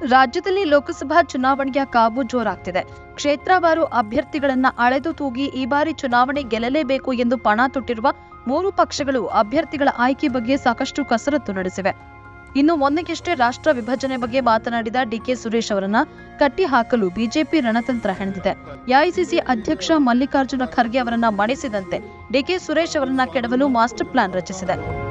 ರಾಜ್ಯದಲ್ಲಿ ಲೋಕಸಭಾ ಚುನಾವಣೆಯ ಕಾವು ಜೋರಾಗ್ತಿದೆ. ಕ್ಷೇತ್ರವಾರು ಅಭ್ಯರ್ಥಿಗಳನ್ನ ಅಳೆದು ತೂಗಿ ಈ ಬಾರಿ ಚುನಾವಣೆ ಗೆಲ್ಲಲೇಬೇಕು ಎಂದು ಪಣ ತೊಟ್ಟಿರುವ ಮೂರು ಪಕ್ಷಗಳು ಅಭ್ಯರ್ಥಿಗಳ ಆಯ್ಕೆ ಬಗ್ಗೆ ಸಾಕಷ್ಟು ಕಸರತ್ತು ನಡೆಸಿವೆ. ಇನ್ನು ಒಂದಕ್ಕಷ್ಟೇ ರಾಷ್ಟ್ರ ವಿಭಜನೆ ಬಗ್ಗೆ ಮಾತನಾಡಿದ ಡಿಕೆ ಸುರೇಶ್ ಅವರನ್ನ ಕಟ್ಟಿ ಹಾಕಲು ಬಿಜೆಪಿ ರಣತಂತ್ರ ಹೆಣೆದಿದೆ. ಎಐಸಿಸಿ ಅಧ್ಯಕ್ಷ ಮಲ್ಲಿಕಾರ್ಜುನ ಖರ್ಗೆ ಅವರನ್ನ ಮಣಿಸಿದಂತೆ ಡಿಕೆ ಸುರೇಶ್ ಅವರನ್ನ ಕೆಡವಲು ಮಾಸ್ಟರ್ ಪ್ಲಾನ್ ರಚಿಸಿದೆ.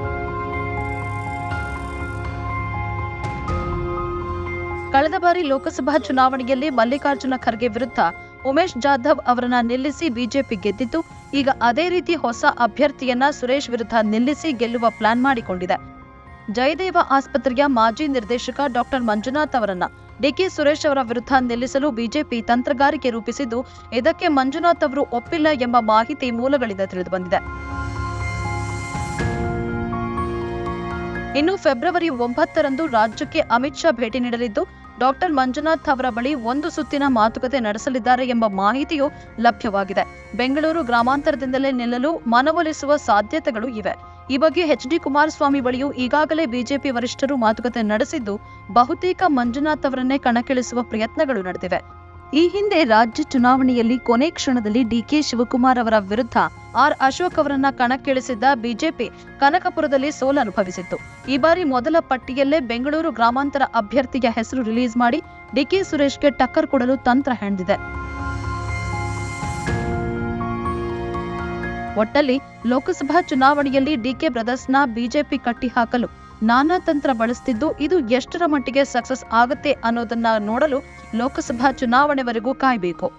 ಕಳೆದ ಬಾರಿ ಲೋಕಸಭಾ ಚುನಾವಣೆಯಲ್ಲಿ ಮಲ್ಲಿಕಾರ್ಜುನ ಖರ್ಗೆ ವಿರುದ್ಧ ಉಮೇಶ್ ಜಾಧವ್ ಅವರನ್ನ ನಿಲ್ಲಿಸಿ ಬಿಜೆಪಿ ಗೆದ್ದಿತ್ತು. ಈಗ ಅದೇ ರೀತಿ ಹೊಸ ಅಭ್ಯರ್ಥಿಯನ್ನ ಸುರೇಶ್ ವಿರುದ್ಧ ನಿಲ್ಲಿಸಿ ಗೆಲ್ಲುವ ಪ್ಲಾನ್ ಮಾಡಿಕೊಂಡಿದೆ. ಜಯದೇವ ಆಸ್ಪತ್ರೆಯ ಮಾಜಿ ನಿರ್ದೇಶಕ ಡಾಕ್ಟರ್ ಮಂಜುನಾಥ್ ಅವರನ್ನ ಡಿಕೆ ಸುರೇಶ್ ಅವರ ವಿರುದ್ಧ ನಿಲ್ಲಿಸಲು ಬಿಜೆಪಿ ತಂತ್ರಗಾರಿಕೆ ರೂಪಿಸಿದ್ದು, ಇದಕ್ಕೆ ಮಂಜುನಾಥ್ ಅವರು ಒಪ್ಪಿಲ್ಲ ಎಂಬ ಮಾಹಿತಿ ಮೂಲಗಳಿಂದ ತಿಳಿದುಬಂದಿದೆ. ಇನ್ನು ಫೆಬ್ರವರಿ ಒಂಬತ್ತರಂದು ರಾಜ್ಯಕ್ಕೆ ಅಮಿತ್ ಶಾ ಭೇಟಿ ನೀಡಲಿದ್ದು ಡಾಕ್ಟರ್ ಮಂಜುನಾಥ್ ಅವರ ಬಳಿ ಒಂದು ಸುತ್ತಿನ ಮಾತುಕತೆ ನಡೆಸಲಿದ್ದಾರೆ ಎಂಬ ಮಾಹಿತಿಯು ಲಭ್ಯವಾಗಿದೆ. ಬೆಂಗಳೂರು ಗ್ರಾಮಾಂತರದಿಂದಲೇ ನಿಲ್ಲಲು ಮನವೊಲಿಸುವ ಸಾಧ್ಯತೆಗಳು ಇವೆ. ಈ ಬಗ್ಗೆ ಎಚ್ ಡಿ ಕುಮಾರಸ್ವಾಮಿ ಬಳಿಯೂ ಈಗಾಗಲೇ ಬಿಜೆಪಿ ವರಿಷ್ಠರು ಮಾತುಕತೆ ನಡೆಸಿದ್ದು, ಬಹುತೇಕ ಮಂಜುನಾಥ್ ಅವರನ್ನೇ ಕಣಕ್ಕಿಳಿಸುವ ಪ್ರಯತ್ನಗಳು ನಡೆದಿವೆ. ಈ ಹಿಂದೆ ರಾಜ್ಯ ಚುನಾವಣೆಯಲ್ಲಿ ಕೊನೆ ಕ್ಷಣದಲ್ಲಿ ಡಿಕೆ ಶಿವಕುಮಾರ್ ಅವರ ವಿರುದ್ಧ ಆರ್ ಅಶೋಕ್ ಅವರನ್ನ ಕಣಕ್ಕಿಳಿಸಿದ್ದ ಬಿಜೆಪಿ ಕನಕಪುರದಲ್ಲಿ ಸೋಲನುಭವಿಸಿತ್ತು ಈ ಬಾರಿ ಮೊದಲ ಪಟ್ಟಿಯಲ್ಲೇ ಬೆಂಗಳೂರು ಗ್ರಾಮಾಂತರ ಅಭ್ಯರ್ಥಿಯ ಹೆಸರು ರಿಲೀಸ್ ಮಾಡಿ ಡಿಕೆ ಸುರೇಶ್ಗೆ ಟಕ್ಕರ್ ಕೊಡಲು ತಂತ್ರ ಹೆಣೆದಿದೆ ಒಟ್ಟಲ್ಲಿ ಲೋಕಸಭಾ ಚುನಾವಣೆಯಲ್ಲಿ ಡಿಕೆ ಬ್ರದರ್ಸ್ನ ಬಿಜೆಪಿ ಕಟ್ಟಿ ಹಾಕಲು ನಾನಾ ತಂತ್ರ ಬಳಸ್ತಿದ್ದು ಇದು ಎಷ್ಟರ ಮಟ್ಟಿಗೆ ಸಕ್ಸಸ್ ಆಗುತ್ತೆ ಅನ್ನೋದನ್ನ ನೋಡಲು ಲೋಕಸಭಾ ಚುನಾವಣೆವರೆಗೂ ಕಾಯ್ಬೇಕು.